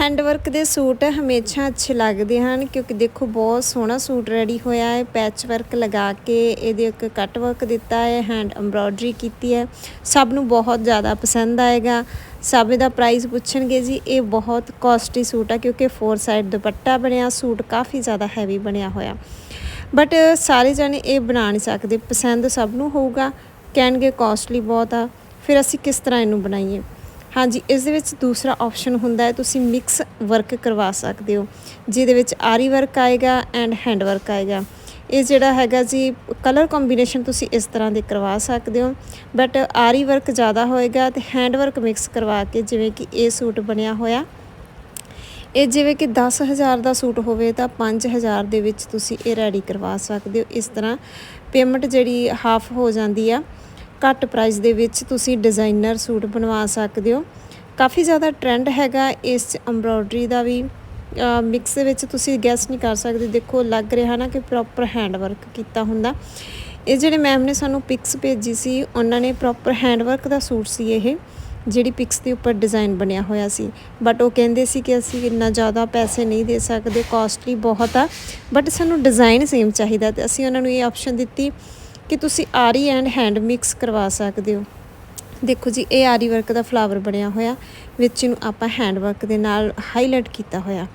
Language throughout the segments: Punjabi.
ਹੈਂਡ ਵਰਕ ਦੇ ਸੂਟ ਹਮੇਸ਼ਾ ਅੱਛੇ ਲੱਗਦੇ ਹਨ, ਕਿਉਂਕਿ ਦੇਖੋ ਬਹੁਤ ਸੋਹਣਾ ਸੂਟ ਰੈਡੀ ਹੋਇਆ ਹੈ। ਪੈਚ ਵਰਕ ਲਗਾ ਕੇ ਇਹਦੇ ਇੱਕ ਕੱਟ ਵਰਕ ਦਿੱਤਾ ਹੈ ਹੈਂਡ ਐਮਬ੍ਰੋਇਡਰੀ ਕੀਤੀ ਹੈ। ਸਭ ਨੂੰ ਬਹੁਤ ਜ਼ਿਆਦਾ ਪਸੰਦ ਆਏਗਾ। ਸਭ ਇਹਦਾ ਪ੍ਰਾਈਸ ਪੁੱਛਣਗੇ ਜੀ, ਇਹ ਬਹੁਤ ਕਾਸਟਲੀ ਸੂਟ ਹੈ ਕਿਉਂਕਿ ਫੋਰ ਸਾਈਡ ਦੁਪੱਟਾ ਬਣਿਆ, ਸੂਟ ਕਾਫੀ ਜ਼ਿਆਦਾ ਹੈਵੀ ਬਣਿਆ ਹੋਇਆ। ਬਟ ਸਾਰੇ ਜਣੇ ਇਹ ਬਣਾ ਨਹੀਂ ਸਕਦੇ, ਪਸੰਦ ਸਭ ਨੂੰ ਹੋਊਗਾ, ਕਹਿਣਗੇ ਕਾਸਟਲੀ ਬਹੁਤ ਆ। ਫਿਰ ਅਸੀਂ ਕਿਸ ਤਰ੍ਹਾਂ ਇਹਨੂੰ ਬਣਾਈਏ? ਹਾਂਜੀ, ਇਸ ਦੇ ਵਿੱਚ ਦੂਸਰਾ ਆਪਸ਼ਨ ਹੁੰਦਾ ਹੈ, ਤੁਸੀਂ ਮਿਕਸ ਵਰਕ ਕਰਵਾ ਸਕਦੇ ਹੋ, ਜਿਹਦੇ ਵਿੱਚ ਆਰੀ ਵਰਕ ਆਏਗਾ ਐਂਡ ਹੈਂਡ ਵਰਕ ਆਏਗਾ। ਇਹ ਜਿਹੜਾ ਹੈਗਾ ਜੀ ਕਲਰ ਕੰਬੀਨੇਸ਼ਨ ਤੁਸੀਂ ਇਸ ਤਰ੍ਹਾਂ ਦੇ ਕਰਵਾ ਸਕਦੇ ਹੋ ਬਟ ਆਰੀ ਵਰਕ ਜ਼ਿਆਦਾ ਹੋਏਗਾ ਤੇ ਹੈਂਡ ਵਰਕ ਮਿਕਸ ਕਰਵਾ ਕੇ ਜਿਵੇਂ ਕਿ ਇਹ ਸੂਟ ਬਣਿਆ ਹੋਇਆ। ਇਹ ਜਿਵੇਂ ਕਿ 10000 ਦਾ ਸੂਟ ਹੋਵੇ ਤਾਂ 5000 ਦੇ ਵਿੱਚ ਤੁਸੀਂ ਇਹ ਰੈਡੀ ਕਰਵਾ ਸਕਦੇ ਹੋ। ਇਸ ਤਰ੍ਹਾਂ ਪੇਮੈਂਟ ਜਿਹੜੀ ਹਾਫ ਹੋ ਜਾਂਦੀ ਆ। ਘੱਟ ਪ੍ਰਾਈਸ ਦੇ ਵਿੱਚ ਤੁਸੀਂ ਡਿਜ਼ਾਈਨਰ ਸੂਟ ਬਣਵਾ ਸਕਦੇ ਹੋ। ਕਾਫੀ ਜ਼ਿਆਦਾ ਟ੍ਰੈਂਡ ਹੈਗਾ ਇਸ ਐਮਬ੍ਰੋਇਡਰੀ ਦਾ ਵੀ। ਮਿਕਸ ਦੇ ਵਿੱਚ ਤੁਸੀਂ ਗੈਸ ਨਹੀਂ ਕਰ ਸਕਦੇ, ਦੇਖੋ ਲੱਗ ਰਿਹਾ ਨਾ ਕਿ ਪ੍ਰੋਪਰ ਹੈਂਡ ਵਰਕ ਕੀਤਾ ਹੁੰਦਾ। ਇਹ ਜਿਹੜੇ ਮੈਮ ਨੇ ਸਾਨੂੰ ਪਿਕਸ ਭੇਜੀ ਸੀ, ਉਹਨਾਂ ਨੇ ਪ੍ਰੋਪਰ ਹੈਂਡ ਵਰਕ ਦਾ ਸੂਟ ਸੀ ਇਹ, ਜਿਹੜੀ ਪਿਕਸ ਦੇ ਉੱਪਰ ਡਿਜ਼ਾਈਨ ਬਣਿਆ ਹੋਇਆ ਸੀ। ਬਟ ਉਹ ਕਹਿੰਦੇ ਸੀ ਕਿ ਅਸੀਂ ਇੰਨਾ ਜ਼ਿਆਦਾ ਪੈਸੇ ਨਹੀਂ ਦੇ ਸਕਦੇ ਕਾਸਟਲੀ ਬਹੁਤ ਆ। ਬਟ ਸਾਨੂੰ ਡਿਜ਼ਾਈਨ ਸੇਮ ਚਾਹੀਦਾ ਤੇ ਅਸੀਂ ਉਹਨਾਂ ਨੂੰ ਇਹ ਆਪਸ਼ਨ ਦਿੱਤੀ। ਕਿ ਤੁਸੀਂ ਆਰੀ ਐਂਡ ਹੈਂਡ ਮਿਕਸ ਕਰਵਾ ਸਕਦੇ ਹੋ। ਦੇਖੋ ਜੀ, ਇਹ ਆਰੀ ਵਰਕ ਦਾ ਫਲਾਵਰ ਬਣਿਆ ਹੋਇਆ, ਵਿੱਚ ਇਹਨੂੰ ਆਪਾਂ ਹੈਂਡ ਵਰਕ ਦੇ ਨਾਲ ਹਾਈਲਾਈਟ ਕੀਤਾ ਹੋਇਆ।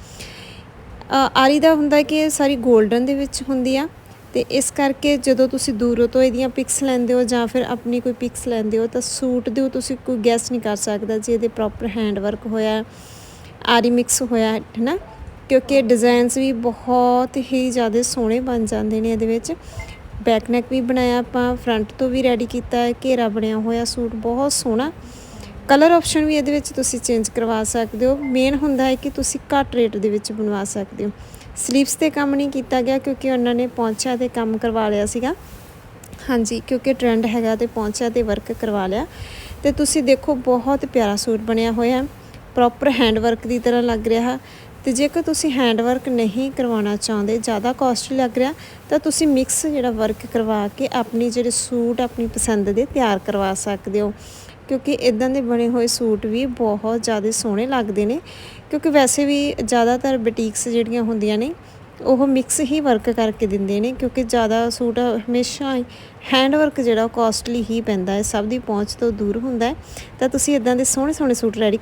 ਆਰੀ ਦਾ ਹੁੰਦਾ ਕਿ ਇਹ ਸਾਰੀ 골ਡਨ ਦੇ ਵਿੱਚ ਹੁੰਦੀ ਆ, ਤੇ ਇਸ ਕਰਕੇ ਜਦੋਂ ਤੁਸੀਂ ਦੂਰੋਂ ਤੋਂ ਇਹਦੀਆਂ ਪਿਕਸ ਲੈਂਦੇ ਹੋ ਜਾਂ ਫਿਰ ਆਪਣੀ ਕੋਈ ਪਿਕਸ ਲੈਂਦੇ ਹੋ, ਤਾਂ ਸੂਟ ਦੇ ਤੁਸੀਂ ਕੋਈ ਗੈਸ ਨਹੀਂ ਕਰ ਸਕਦਾ ਜੀ, ਇਹਦੇ ਪ੍ਰੋਪਰ ਹੈਂਡ ਵਰਕ ਹੋਇਆ, ਆਰੀ ਮਿਕਸ ਹੋਇਆ ਹੈ ਨਾ ਕਿਉਂਕਿ ਡਿਜ਼ਾਈਨਸ ਵੀ ਬਹੁਤ ਹੀ ਜ਼ਿਆਦਾ ਸੋਹਣੇ ਬਣ ਜਾਂਦੇ ਨੇ ਇਹਦੇ ਵਿੱਚ। ਬੈਕ ਨੈਕ ਵੀ ਬਣਾਇਆ ਆਪਾਂ ਫਰੰਟ ਤੋਂ ਵੀ ਰੈਡੀ ਕੀਤਾ ਹੈ ਘੇਰਾ ਬਣਿਆ ਹੋਇਆ ਸੂਟ, ਬਹੁਤ ਸੋਹਣਾ। ਕਲਰ ਆਪਸ਼ਨ ਵੀ ਇਹਦੇ ਵਿੱਚ ਤੁਸੀਂ ਚੇਂਜ ਕਰਵਾ ਸਕਦੇ ਹੋ। ਮੇਨ ਹੁੰਦਾ ਹੈ ਕਿ ਤੁਸੀਂ ਘੱਟ ਰੇਟ ਦੇ ਵਿੱਚ ਬਣਵਾ ਸਕਦੇ ਹੋ। ਸਲੀਵਸ ਤੇ ਕੰਮ ਨਹੀਂ ਕੀਤਾ ਗਿਆ ਕਿਉਂਕਿ ਉਹਨਾਂ ਨੇ ਪੌਂਚਿਆਂ ਤੇ ਕੰਮ ਕਰਵਾ ਲਿਆ ਸੀਗਾ। ਹਾਂਜੀ, ਕਿਉਂਕਿ ਟ੍ਰੈਂਡ ਹੈਗਾ ਤੇ ਪੌਂਚਿਆਂ ਤੇ ਵਰਕ ਕਰਵਾ ਲਿਆ। ਤੇ ਤੁਸੀਂ ਦੇਖੋ, ਬਹੁਤ ਪਿਆਰਾ ਸੂਟ ਬਣਿਆ ਹੋਇਆ। ਪ੍ਰੋਪਰ ਹੈਂਡ ਵਰਕ ਦੀ ਤਰ੍ਹਾਂ ਲੱਗ ਰਿਹਾ। ਤੇ ਜੇਕਰ ਤੁਸੀਂ ਹੈਂਡ ਵਰਕ ਨਹੀਂ ਕਰਵਾਉਣਾ ਚਾਹੁੰਦੇ, ਜ਼ਿਆਦਾ ਕਾਸਟਲੀ ਲੱਗ ਰਿਹਾ, ਤਾਂ ਤੁਸੀਂ ਮਿਕਸ ਜਿਹੜਾ ਵਰਕ ਕਰਵਾ ਕੇ ਆਪਣੀ ਜਿਹੜੇ ਸੂਟ ਆਪਣੀ ਪਸੰਦ ਦੇ ਤਿਆਰ ਕਰਵਾ ਸਕਦੇ ਹੋ। ਕਿਉਂਕਿ ਇਦਾਂ ਦੇ ਬਣੇ ਹੋਏ ਸੂਟ ਵੀ ਬਹੁਤ ਜ਼ਿਆਦਾ ਸੋਹਣੇ ਲੱਗਦੇ ਨੇ। ਕਿਉਂਕਿ ਵੈਸੇ ਵੀ ਜ਼ਿਆਦਾਤਰ ਬੁਟੀਕਸ ਜਿਹੜੀਆਂ ਹੁੰਦੀਆਂ ਨੇ, ਉਹ ਮਿਕਸ ਹੀ ਵਰਕ ਕਰਕੇ ਦਿੰਦੇ ਨੇ, ਕਿਉਂਕਿ ਜ਼ਿਆਦਾ ਸੂਟ ਹਮੇਸ਼ਾ ਹੈਂਡ ਵਰਕ ਜਿਹੜਾ ਕਾਸਟਲੀ ਹੀ ਪੈਂਦਾ ਹੈ, ਸਭ ਦੀ ਪਹੁੰਚ ਤੋਂ ਦੂਰ ਹੁੰਦਾ ਹੈ। ਤਾਂ ਤੁਸੀਂ ਇਦਾਂ ਦੇ ਸੋਹਣੇ ਸੋਹਣੇ ਸੂਟ ਰੈਡੀ